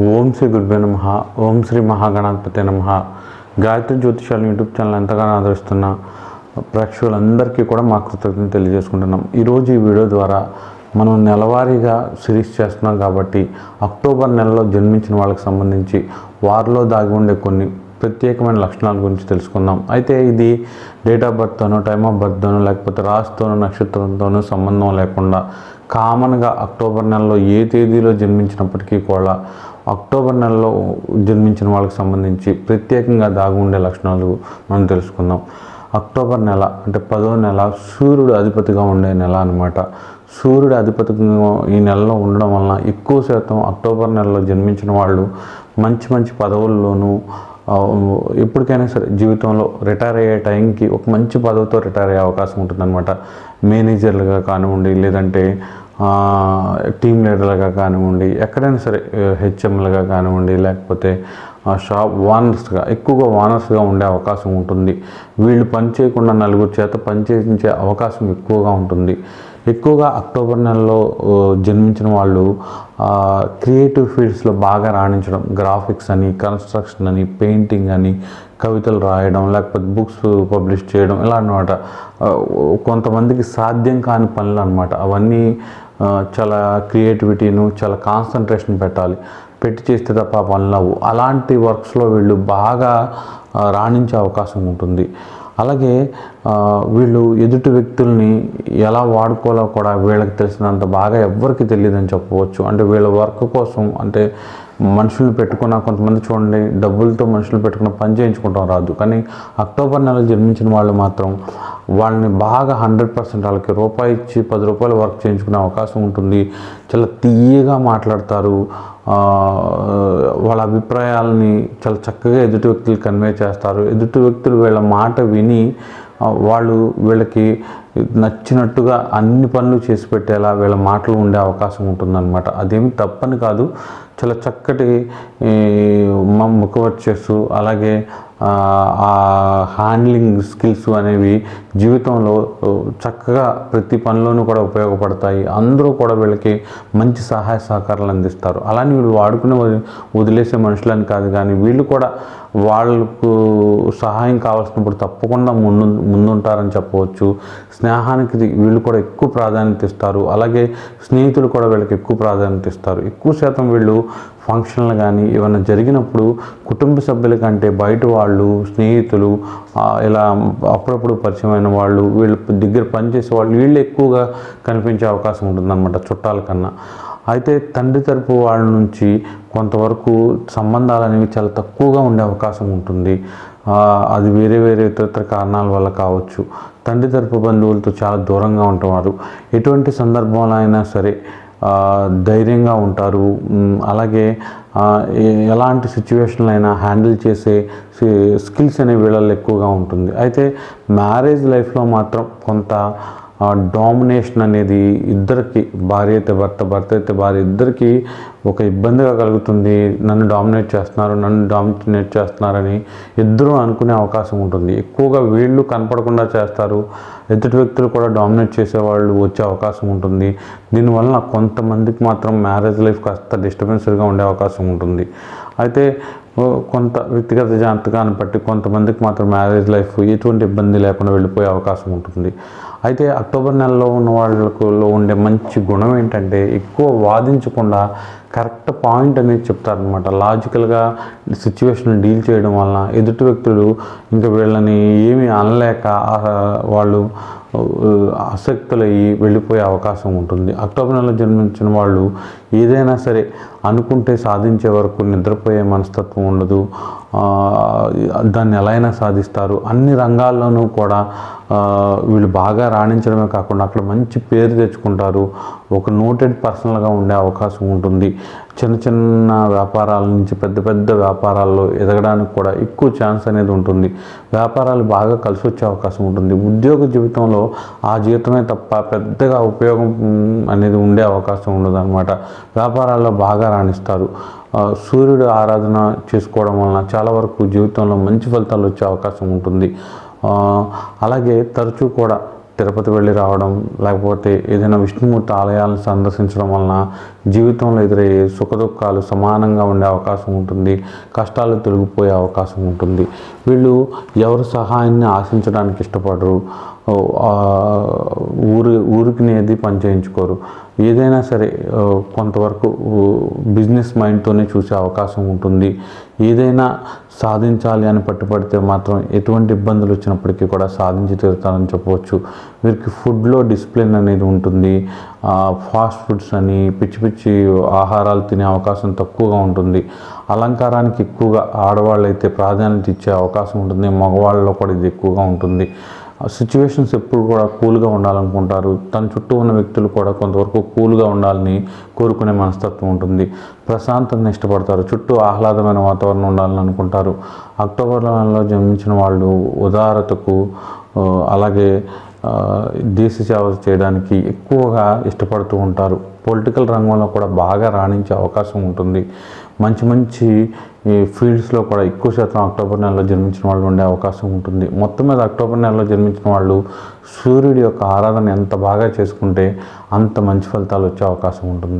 ఓం శ్రీ గురుభ్యో నమ ఓం శ్రీ మహాగణాధిపతి నమ. గాయత్రి జ్యోతిషాలు యూట్యూబ్ ఛానల్ ఎంతగానో ఆదరిస్తున్న ప్రేక్షకులందరికీ కూడా మా కృతజ్ఞతలు తెలియజేసుకుంటున్నాం. ఈరోజు ఈ వీడియో ద్వారా మనం నెలవారీగా సిరీస్ చేస్తున్నాం కాబట్టి అక్టోబర్ నెలలో జన్మించిన వాళ్ళకి సంబంధించి వారిలో దాగి ఉండే కొన్ని ప్రత్యేకమైన లక్షణాల గురించి తెలుసుకుందాం. అయితే ఇది డేట్ ఆఫ్ బర్త్తోనో టైమ్ ఆఫ్ బర్త్తోనో లేకపోతే రాశితోనో నక్షత్రంతోనూ సంబంధం లేకుండా కామన్గా అక్టోబర్ నెలలో ఏ తేదీలో జన్మించినప్పటికీ కూడా అక్టోబర్ నెలలో జన్మించిన వాళ్ళకి సంబంధించి ప్రత్యేకంగా దాగి ఉండే లక్షణాలు మనం తెలుసుకుందాం. అక్టోబర్ నెల అంటే పదో నెల సూర్యుడు అధిపతిగా ఉండే నెల అనమాట సూర్యుడు అధిపతిగా ఈ నెలలో ఉండడం వలన ఎక్కువ శాతం అక్టోబర్ నెలలో జన్మించిన వాళ్ళు మంచి మంచి పదవుల్లోనూ ఎప్పటికైనా సరే జీవితంలో రిటైర్ అయ్యే టైంకి ఒక మంచి పదవితో రిటైర్ అయ్యే అవకాశం ఉంటుందన్నమాట. మేనేజర్లుగా కానివ్వండి లేదంటే టీమ్ లీడర్లుగా కానివ్వండి ఎక్కడైనా సరే హెచ్ఎంలుగా కానివ్వండి లేకపోతే ఆ, షాప్ ఓనర్స్గా ఎక్కువగా ఓనర్స్గా ఉండే అవకాశం ఉంటుంది. వీళ్ళు పని చేయకుండా నలుగురు చేత పని చేయించే అవకాశం ఎక్కువగా ఉంటుంది. ఎక్కువగా అక్టోబర్ నెలలో జన్మించిన వాళ్ళు క్రియేటివ్ ఫీల్డ్స్లో బాగా రాణించడం గ్రాఫిక్స్ అని కన్స్ట్రక్షన్ అని పెయింటింగ్ అని కవితలు రాయడం లేకపోతే బుక్స్ పబ్లిష్ చేయడం ఇలా అనమాట కొంతమందికి సాధ్యం కాని పనులు అనమాట అవన్నీ చాలా క్రియేటివిటీను చాలా కాన్సన్ట్రేషన్ పెట్టాలి. పెట్టి చేస్తే తప్ప ఆ పనులు అవ్వు అలాంటి వర్క్స్లో వీళ్ళు బాగా రాణించే అవకాశం ఉంటుంది. అలాగే వీళ్ళు ఎదుటి వ్యక్తుల్ని ఎలా వాడుకోవాలో కూడా వీళ్ళకి తెలిసినంత బాగా ఎవ్వరికి తెలియదని చెప్పవచ్చు. అంటే వీళ్ళ వర్క్ కోసం అంటే మనుషులు పెట్టుకున్న కొంతమంది చూడండి డబ్బులతో మనుషులు పెట్టుకున్న పని చేయించుకుంటాం రాదు. కానీ అక్టోబర్ నెల జన్మించిన వాళ్ళు మాత్రం వాళ్ళని బాగా హండ్రెడ్ పర్సెంట్ వాళ్ళకి రూపాయి ఇచ్చి పది రూపాయలు వర్క్ చేయించుకునే అవకాశం ఉంటుంది. చాలా తీయగా మాట్లాడతారు. వాళ్ళ అభిప్రాయాలని చాలా చక్కగా ఎదుటి వ్యక్తులు కన్వే చేస్తారు. ఎదుటి వ్యక్తులు వీళ్ళ మాట విని వాళ్ళు వీళ్ళకి నచ్చినట్టుగా అన్ని పనులు చేసి పెట్టేలా వీళ్ళ మాటలు ఉండే అవకాశం ఉంటుందన్నమాట. అదేమి తప్పని కాదు. చాలా చక్కటి మా ముఖవర్చస్సు అలాగే ఆ, హ్యాండ్లింగ్ స్కిల్స్ అనేవి జీవితంలో చక్కగా ప్రతి పనిలోనూ కూడా ఉపయోగపడతాయి. అందరూ కూడా వీళ్ళకి మంచి సహాయ సహకారాలు అందిస్తారు. అలానే వీళ్ళు వాడుకునే వది- వదిలేసే మనుషులని కాదు కానీ వీళ్ళు కూడా వాళ్ళకు సహాయం కావాల్సినప్పుడు తప్పకుండా ముందు ముందుంటారని చెప్పవచ్చు. స్నేహానికి వీళ్ళు కూడా ఎక్కువ ప్రాధాన్యత ఇస్తారు. అలాగే స్నేహితులు కూడా వీళ్ళకి ఎక్కువ ప్రాధాన్యత ఇస్తారు. ఎక్కువ శాతం వీళ్ళు ఫంక్షన్లు కానీ ఏమైనా జరిగినప్పుడు కుటుంబ సభ్యుల కంటే బయట వాళ్ళు వాళ్ళు స్నేహితులు ఇలా అప్పుడప్పుడు పరిచయమైన వాళ్ళు వీళ్ళ దగ్గర పనిచేసే వాళ్ళు వీళ్ళు ఎక్కువగా కనిపించే అవకాశం ఉంటుందన్నమాట చుట్టాల కన్నా. అయితే తండ్రి తరపు వాళ్ళ నుంచి కొంతవరకు సంబంధాలు అనేవి చాలా తక్కువగా ఉండే అవకాశం ఉంటుంది. అది వేరే వేరే ఇతరత్ర కారణాల వల్ల కావచ్చు. తండ్రి తరపు బంధువులతో చాలా దూరంగా ఉంటారు ఎటువంటి సందర్భంలో అయినా సరే ధైర్యంగా ఉంటారు. అలాగే ఎలాంటి సిచ్యువేషన్లు అయినా హ్యాండిల్ చేసే స్కిల్స్ అనేవి వీళ్ళల్లో ఎక్కువగా ఉంటుంది. అయితే మ్యారేజ్ లైఫ్లో మాత్రం కొంత డామినేషన్ అనేది ఇద్దరికి భార్య అయితే భర్త భర్త అయితే భార్య ఇద్దరికి ఒక ఇబ్బందిగా కలుగుతుంది. నన్ను డామినేట్ చేస్తున్నారు నన్ను డామినేట్ చేస్తున్నారని ఇద్దరూ అనుకునే అవకాశం ఉంటుంది. ఎక్కువగా వీళ్ళు కనపడకుండా చేస్తారు. ఎదుటి వ్యక్తులు కూడా డామినేట్ చేసేవాళ్ళు వచ్చే అవకాశం ఉంటుంది. దీనివల్ల కొంతమందికి మాత్రం మ్యారేజ్ లైఫ్ కాస్త డిస్టర్బెన్స్గా ఉండే అవకాశం ఉంటుంది. అయితే కొంత వ్యక్తిగత జాతకాన్ని బట్టి కొంతమందికి మాత్రం మ్యారేజ్ లైఫ్ ఎటువంటి ఇబ్బంది లేకుండా వెళ్ళిపోయే అవకాశం ఉంటుంది. అయితే అక్టోబర్ నెలలో ఉన్న వాళ్ళకులో ఉండే మంచి గుణం ఏంటంటే ఎక్కువ వాదించకుండా కరెక్ట్ పాయింట్ అనేది చెప్తారనమాట లాజికల్గా సిచ్యువేషన్ డీల్ చేయడం వలన ఎదుటి వ్యక్తులు ఇంకా వీళ్ళని ఏమీ అనలేక వాళ్ళు ఆసక్తులయ్యి వెళ్ళిపోయే అవకాశం ఉంటుంది. అక్టోబర్ నెలలో జన్మించిన వాళ్ళు ఏదైనా సరే అనుకుంటే సాధించే వరకు నిద్రపోయే మనస్తత్వం ఉండదు. దాన్ని ఎలా అయినా సాధిస్తారు. అన్ని రంగాల్లోనూ కూడా వీళ్ళు బాగా రాణించడమే కాకుండా అక్కడ మంచి పేరు తెచ్చుకుంటారు. ఒక నోటెడ్ పర్సనల్గా ఉండే అవకాశం ఉంటుంది. చిన్న చిన్న వ్యాపారాల నుంచి పెద్ద పెద్ద వ్యాపారాల్లో ఎదగడానికి కూడా ఎక్కువ ఛాన్స్ అనేది ఉంటుంది. వ్యాపారాలు బాగా కలిసి వచ్చే అవకాశం ఉంటుంది. ఉద్యోగ జీవితంలో ఆ జీవితమే తప్ప పెద్దగా ఉపయోగం అనేది ఉండే అవకాశం ఉండదు అనమాట వ్యాపారాల్లో బాగా రాణిస్తారు. సూర్యుడు ఆరాధన చేసుకోవడం వలన చాలా వరకు జీవితంలో మంచి ఫలితాలు వచ్చే అవకాశం ఉంటుంది. అలాగే తరచూ కూడా తిరుపతి వెళ్ళి రావడం లేకపోతే ఏదైనా విష్ణుమూర్తి ఆలయాలను సందర్శించడం వలన జీవితంలో ఎదురయ్యే సుఖదుఖాలు సమానంగా ఉండే అవకాశం ఉంటుంది. కష్టాలు తొలగిపోయే అవకాశం ఉంటుంది. వీళ్ళు ఎవరి సహాయాన్ని ఆశించడానికి ఇష్టపడరు. ఊరు ఊరికి ఏది పని చేయించుకోరు. ఏదైనా సరే కొంతవరకు బిజినెస్ మైండ్తోనే చూసే అవకాశం ఉంటుంది. ఏదైనా సాధించాలి అని పట్టుపడితే మాత్రం ఎటువంటి ఇబ్బందులు వచ్చినప్పటికీ కూడా సాధించి తీరుతారని చెప్పవచ్చు. వీరికి ఫుడ్లో డిసిప్లిన్ అనేది ఉంటుంది. ఫాస్ట్ ఫుడ్స్ అని పిచ్చి పిచ్చి ఆహారాలు తినే అవకాశం తక్కువగా ఉంటుంది. అలంకారానికి ఎక్కువగా ఆడవాళ్ళు అయితే ప్రాధాన్యత ఇచ్చే అవకాశం ఉంటుంది. మగవాళ్ళలో కూడా ఇది ఎక్కువగా ఉంటుంది. సిచ్యువేషన్స్ ఎప్పుడు కూడా కూల్గా ఉండాలనుకుంటారు. తన చుట్టూ ఉన్న వ్యక్తులు కూడా కొంతవరకు కూల్గా ఉండాలని కోరుకునే మనస్తత్వం ఉంటుంది. ప్రశాంతతను ఇష్టపడతారు. చుట్టూ ఆహ్లాదమైన వాతావరణం ఉండాలని అనుకుంటారు. అక్టోబర్ నెలలో జన్మించిన వాళ్ళు ఉదారతకు అలాగే దేశ సేవ చేయడానికి ఎక్కువగా ఇష్టపడుతూ ఉంటారు. పొలిటికల్ రంగంలో కూడా బాగా రాణించే అవకాశం ఉంటుంది. మంచి మంచి ఈ ఫీల్డ్స్లో కూడా ఎక్కువ శాతం అక్టోబర్ నెలలో జన్మించిన వాళ్ళు ఉండే అవకాశం ఉంటుంది. మొత్తం మీద అక్టోబర్ నెలలో జన్మించిన వాళ్ళు సూర్యుడి యొక్క ఆరాధన ఎంత బాగా చేసుకుంటే అంత మంచి ఫలితాలు వచ్చే అవకాశం ఉంటుంది.